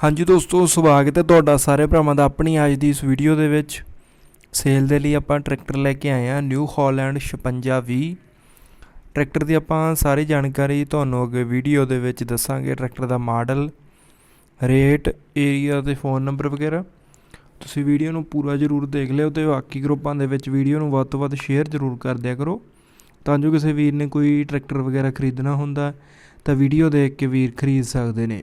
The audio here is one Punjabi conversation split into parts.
ਹਾਂਜੀ ਦੋਸਤੋ, ਸਵਾਗਤ ਹੈ ਤੁਹਾਡਾ ਸਾਰੇ ਭਰਾਵਾਂ ਦਾ ਆਪਣੀ ਅੱਜ ਦੀ ਇਸ ਵੀਡੀਓ ਦੇ ਵਿੱਚ। ਸੇਲ ਦੇ ਲਈ ਆਪਾਂ ਟਰੈਕਟਰ ਲੈ ਕੇ ਆਏ ਹਾਂ ਨਿਊ ਹਾਲੈਂਡ 5620 ਟਰੈਕਟਰ ਦੀ ਆਪਾਂ ਸਾਰੀ ਜਾਣਕਾਰੀ ਤੁਹਾਨੂੰ ਅੱਗੇ ਵੀਡੀਓ ਦੇ ਵਿੱਚ ਦੱਸਾਂਗੇ ਟਰੈਕਟਰ ਦਾ ਮਾਡਲ ਰੇਟ ਏਰੀਆ ਤੇ ਫੋਨ ਨੰਬਰ ਵਗੈਰਾ। ਤੁਸੀਂ ਵੀਡੀਓ ਨੂੰ ਪੂਰਾ ਜ਼ਰੂਰ ਦੇਖ ਲਿਓ ਤੇ ਬਾਕੀ ਗਰੁੱਪਾਂ ਦੇ ਵਿੱਚ ਵੀਡੀਓ ਨੂੰ ਵੱਧ ਤੋਂ ਵੱਧ ਸ਼ੇਅਰ ਜ਼ਰੂਰ ਕਰ ਦਿਆ ਕਰੋ। ਤਾਂ ਜੋ ਕਿਸੇ ਵੀਰ ਨੇ ਕੋਈ ਟਰੈਕਟਰ ਵਗੈਰਾ ਖਰੀਦਣਾ ਹੁੰਦਾ, ਤਾਂ ਵੀਡੀਓ ਦੇਖ ਕੇ ਵੀਰ ਖਰੀਦ ਸਕਦੇ ਨੇ।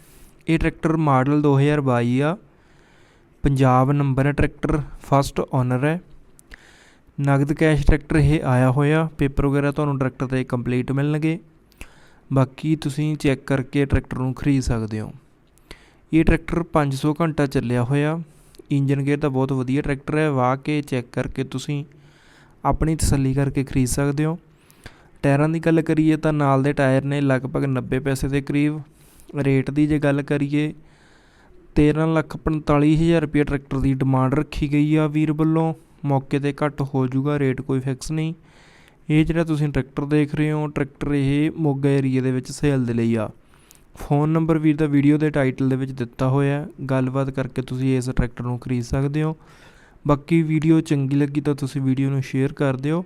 ਇਹ ਟਰੈਕਟਰ ਮਾਡਲ 2022 ਆ। ਪੰਜਾਬ ਨੰਬਰ ਹੈ, ਟਰੈਕਟਰ ਫਸਟ ਓਨਰ ਹੈ। ਨਗਦ ਕੈਸ਼ ਟਰੈਕਟਰ ਇਹ ਆਇਆ ਹੋਇਆ। ਪੇਪਰ ਵਗੈਰਾ ਤੁਹਾਨੂੰ ਟਰੈਕਟਰ ਤੇ ਕੰਪਲੀਟ ਮਿਲਣਗੇ। ਬਾਕੀ ਤੁਸੀਂ ਚੈੱਕ ਕਰਕੇ ਟਰੈਕਟਰ ਨੂੰ ਖਰੀਦ ਸਕਦੇ ਹੋ। ਇਹ ਟਰੈਕਟਰ 500 ਘੰਟਾ ਚੱਲਿਆ ਹੋਇਆ। ਇੰਜਨ ਗੇਅਰ ਤਾਂ ਬਹੁਤ ਵਧੀਆ ਟਰੈਕਟਰ ਹੈ। ਵਾਹ ਕੇ ਚੈੱਕ ਕਰਕੇ ਤੁਸੀਂ ਆਪਣੀ ਤਸੱਲੀ ਕਰਕੇ ਖਰੀਦ ਸਕਦੇ ਹੋ। ਟਾਇਰਾਂ ਦੀ ਗੱਲ ਕਰੀਏ ਤਾਂ ਨਾਲ ਦੇ ਟਾਇਰ ਨੇ ਲਗਭਗ 90 ਪੈਸੇ ਦੇ ਕਰੀਬ ਰੇਟ ਦੀ ਜੇ ਗੱਲ ਕਰੀਏ 13 ਲੱਖ 45 ਹਜ਼ਾਰ ਰੁਪਏ ਟਰੈਕਟਰ ਦੀ ਡਿਮਾਂਡ ਰੱਖੀ ਗਈ ਆ ਵੀਰ ਵੱਲੋਂ। ਮੌਕੇ ਤੇ ਘੱਟ ਹੋ ਜਾਊਗਾ, ਰੇਟ ਕੋਈ ਫਿਕਸ ਨਹੀਂ। ਇਹ ਜਿਹੜਾ ਤੁਸੀਂ ਟਰੈਕਟਰ ਦੇਖ ਰਹੇ ਹੋ, ਟਰੈਕਟਰ ਇਹ ਮੋਗਾ ਏਰੀਆ ਦੇ ਵਿੱਚ ਸੇਲ ਦੇ ਲਈ ਆ। ਫੋਨ ਨੰਬਰ ਵੀਰ ਦਾ ਵੀਡੀਓ ਦੇ ਟਾਈਟਲ ਦੇ ਵਿੱਚ ਦਿੱਤਾ ਹੋਇਆ ਗੱਲਬਾਤ ਕਰਕੇ ਤੁਸੀਂ ਇਸ ਟਰੈਕਟਰ ਨੂੰ ਖਰੀਦ ਸਕਦੇ ਹੋ। ਬਾਕੀ ਵੀਡੀਓ ਚੰਗੀ ਲੱਗੀ ਤਾਂ ਤੁਸੀਂ ਵੀਡੀਓ ਨੂੰ ਸ਼ੇਅਰ ਕਰ ਦਿਓ।